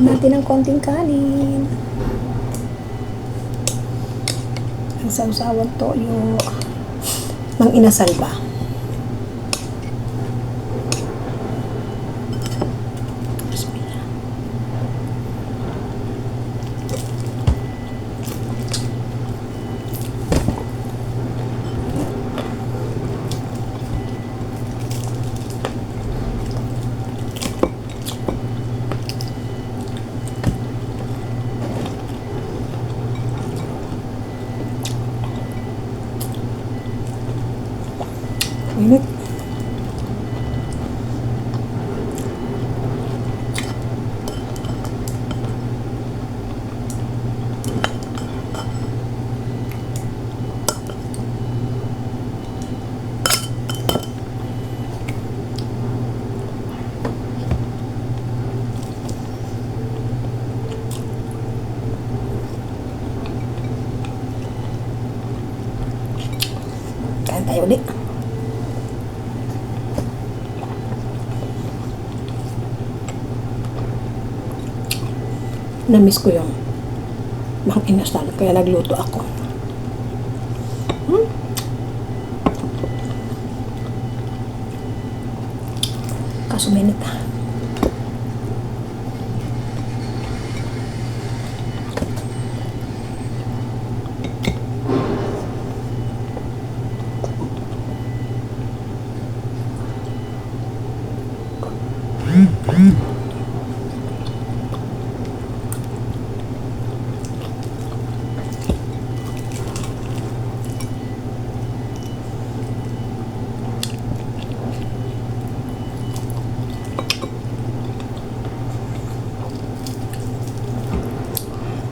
Kainan natin ng konting kanin. Ang sawsawang toyo. Mang inasal ba? Tayo ulit. na-miss ko yung mang inasal. Kaya nagluto ako. Hmm? Kaso minute ah.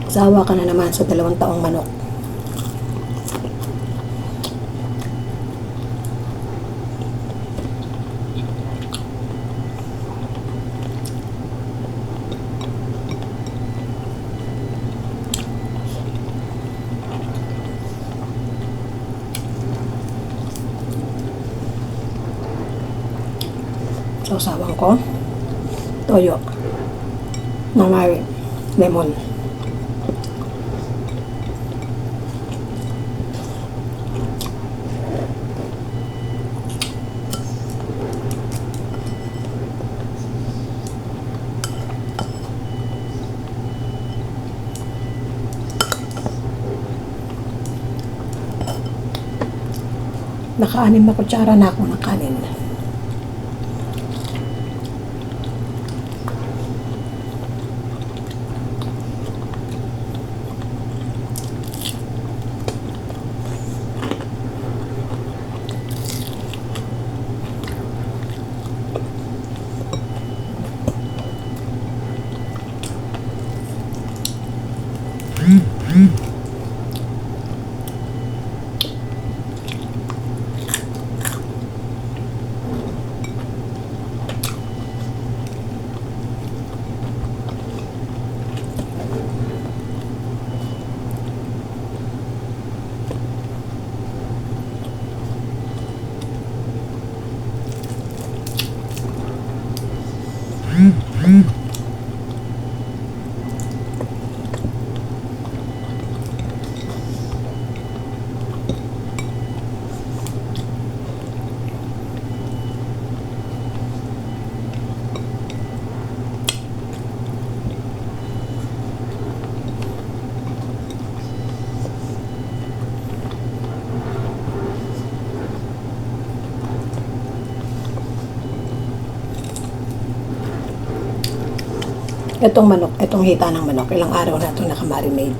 Sawa ka na naman sa dalawang taong manok. Sausawan ko. Toyo. May lemon. Naka-anim na kutsara na ako ng kanin. Itong manok, itong hita ng manok, ilang araw na itong nakamarinate.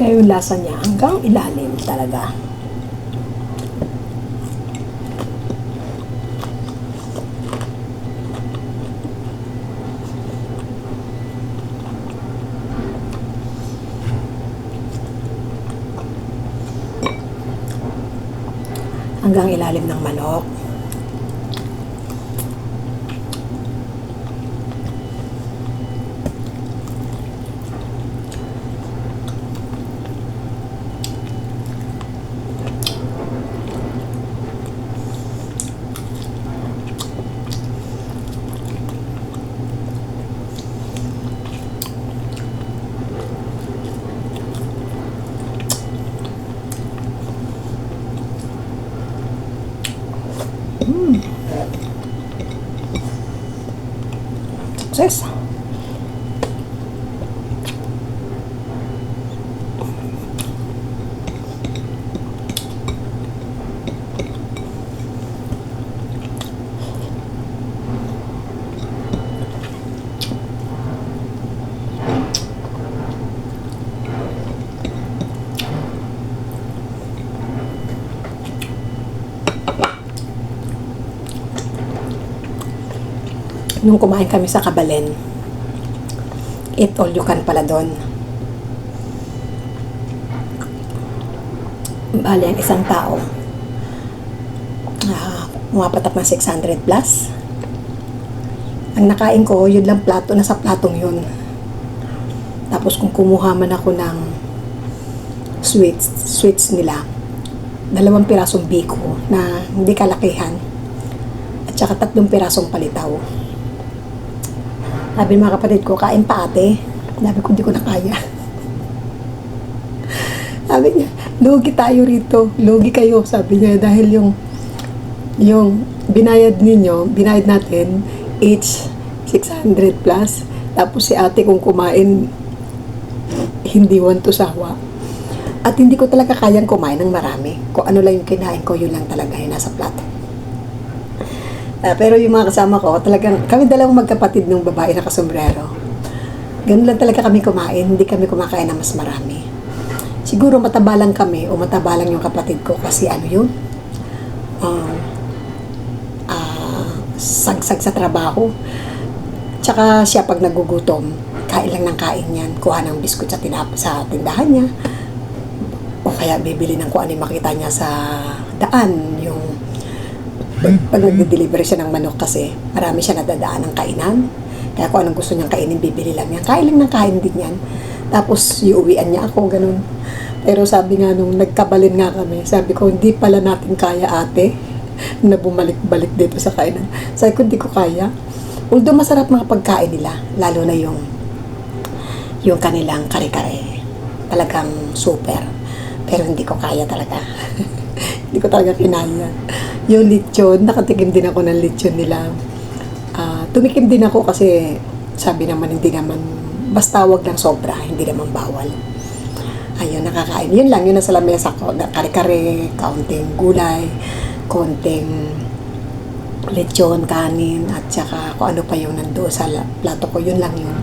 Kaya yung lasa niya hanggang ilalim talaga. Hanggang ilalim ng manok. Nung kumain kami sa Kabalen, eat all you can pala doon. Bali, ang isang tao, ah, umapatak ng 600 plus. Ang nakain ko, yun lang plato, nasa platong yun. Tapos kung kumuha man ako ng sweets, sweets nila, dalawang pirasong biko na hindi kalakihan at saka tatlong pirasong palitaw. Sabi mga kapatid ko, kain pa ate. Sabi ko, hindi ko na kaya. sabi niya, lugi tayo rito. Lugi kayo, sabi niya. Dahil yung, yung binayad ninyo, binayad natin, each 600 plus. Tapos si ate kung kumain, hindi want to sawa. At hindi ko talaga kayang kumain ng marami. Kung ano lang yung kinain ko, yun lang talaga yung nasa plato. Ah, pero yung mga kasama ko, talagang kami dalawang magkapatid ng babae na kasombrero. Ganun lang talaga kami kumain, hindi kami kumakain na mas marami. Siguro mataba lang kami o mataba lang yung kapatid ko kasi ano yun? Um, ah, sagsag sa trabaho. Tsaka siya pag nagugutom, kain lang ng kain yan. Kuha ng biskut sa, tinap sa tindahan niya. O kaya bibili ng kung ano makita niya sa daan. Yung pag, pag nagde-deliver siya ng manok kasi marami siya nadadaan ng kainan. Kaya kung anong gusto niyang kainin, bibili lang yan. Kain lang ng kain din yan. Tapos, iuwian niya ako, ganun. Pero sabi nga nung nagkabalin nga kami, sabi ko, hindi pala natin kaya ate na bumalik-balik dito sa kainan. Sabi ko, hindi ko kaya. Although masarap mga pagkain nila, lalo na yung yung kanilang kare-kare. Talagang super. Pero hindi ko kaya talaga. hindi ko talaga kinaya. Yung lechon, nakatikim din ako ng lechon nila. Ah, tumikim din ako kasi sabi naman hindi naman basta wag lang sobra, hindi naman bawal. Ayun, nakakain. Yun lang, yun nasa lamesa ko. Kare-kare, kaunting gulay, konting lechon, kanin, at saka kung ano pa yung nandoon sa la- plato ko, yun lang yun.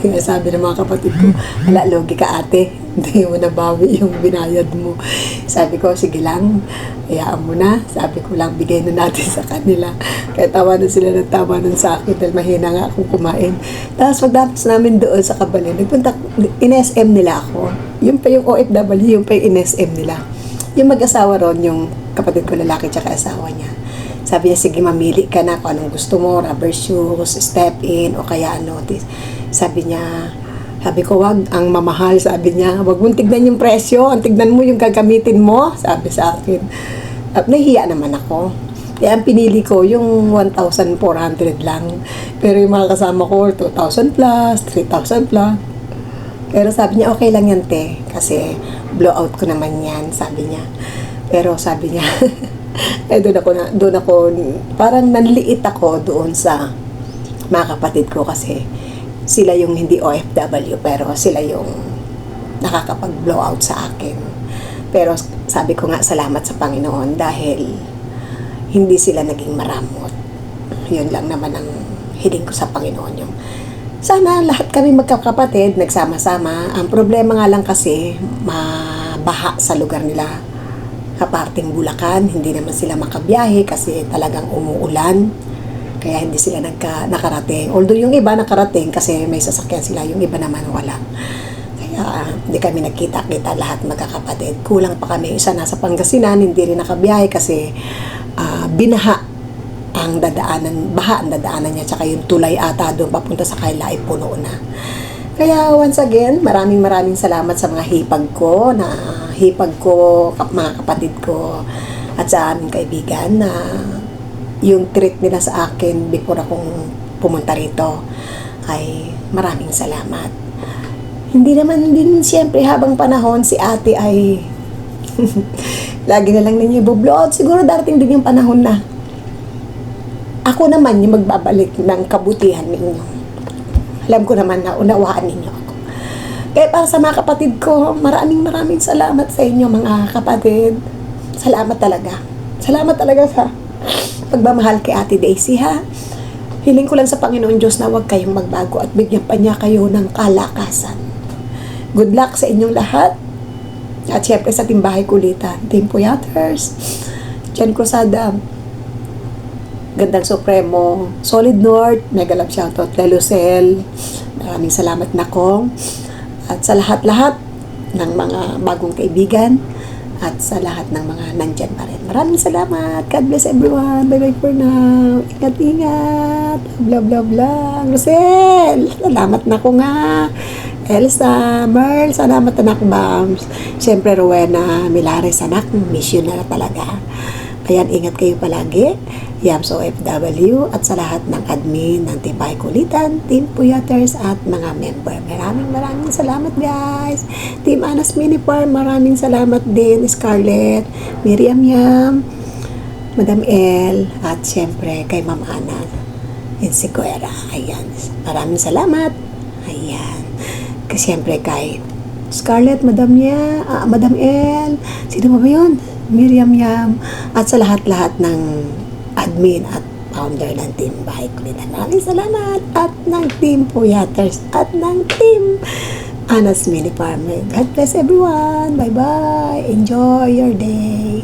Kaya sabi ng mga kapatid ko, wala, logi ka ate, hindi mo nabawi yung binayad mo. Sabi ko, sige lang, hayaan mo na. Sabi ko lang, bigay na natin sa kanila. Kaya tawa na sila ng tawa nun sa akin dahil mahina nga akong kumain. Tapos pagdatos namin doon sa Kabalin, nagpunta, in-SM nila ako. Yung pa yung OFW, yung pa yung in-SM nila. Yung mag-asawa ron, yung kapatid ko lalaki tsaka asawa niya. Sabi niya, sige mamili ka na kung anong gusto mo, rubber shoes, step in, o kaya ano. Sabi niya, sabi ko, wag, ang mamahal, sabi niya, wag mong tignan yung presyo, ang tignan mo yung gagamitin mo, sabi sa akin. At nahiya naman ako. Kaya ang pinili ko, yung 1,400 lang. Pero yung mga kasama ko, 2,000 plus, 3,000 plus. Pero sabi niya, okay lang yan, te. Kasi blowout ko naman yan, sabi niya. Pero sabi niya, eh doon ako, na, doon ako, parang nanliit ako doon sa mga kapatid ko kasi sila yung hindi OFW pero sila yung nakakapag-blowout sa akin. Pero sabi ko nga salamat sa Panginoon dahil hindi sila naging maramot. Yun lang naman ang hiling ko sa Panginoon yung sana lahat kami magkakapatid, nagsama-sama. Ang problema nga lang kasi, mabaha sa lugar nila. Kaparting Bulacan, hindi naman sila makabiyahe kasi talagang umuulan. Kaya hindi sila nagka, nakarating. Although yung iba nakarating kasi may sasakyan sila, yung iba naman wala. Kaya Kaya hindi kami nagkita-kita lahat magkakapatid. Kulang pa kami. Isa nasa Pangasinan, hindi rin nakabiyahe kasi ah, binaha ang dadaanan, baha ang dadaanan niya, tsaka yung tulay ata doon papunta sa Kaila ay puno na. Kaya once again, maraming maraming salamat sa mga hipag ko, na hipag ko, mga kapatid ko, at sa aming kaibigan na yung treat nila sa akin before akong pumunta rito ay maraming salamat. Hindi naman din siyempre habang panahon si ate ay lagi na lang ninyo i-vlog. Siguro darating din yung panahon na ako naman yung magbabalik ng kabutihan ninyo. Alam ko naman na unawaan ninyo ako. Kaya para sa mga kapatid ko, maraming maraming salamat sa inyo mga kapatid. Salamat talaga. Salamat talaga sa pagmamahal kay Ate Daisy ha. Hiling ko lang sa Panginoon Diyos na huwag kayong magbago at bigyan pa niya kayo ng kalakasan. Good luck sa inyong lahat. At syempre sa Timbahay Kulitan, Team Puyaters, Jen Cruzada, Gandang Supremo, Solid North, mega love shoutout kay Lucel. Maraming salamat na At sa lahat-lahat ng mga bagong kaibigan at sa lahat ng mga nandyan pa rin. Maraming salamat. God bless everyone. Bye-bye for now. Ingat-ingat. Blah, blah, blah. Rosel, salamat na ko nga. Elsa, Merl, salamat anak Bams. Siyempre, Rowena, Milares anak, miss you na talaga. Ayan, ingat kayo palagi. Yams OFW at sa lahat ng admin ng Tibay Kulitan, Team Puyaters at mga member. Maraming maraming salamat guys. Team Anas Mini Farm, maraming salamat din. Scarlett, Miriam Yam, Madam El, at syempre kay Ma'am Ana Insiguera. Ayan. Maraming salamat. Ayan. Kasi syempre kay Scarlett, Madam Ya, ah, Madam El, sino ba ba yun? Miriam Yam, at sa lahat-lahat ng admin at founder ng Team Bike. Maraming salamat at ng Team Puyaters at ng Team Anas Mini Farmer. God bless everyone. Bye-bye. Enjoy your day.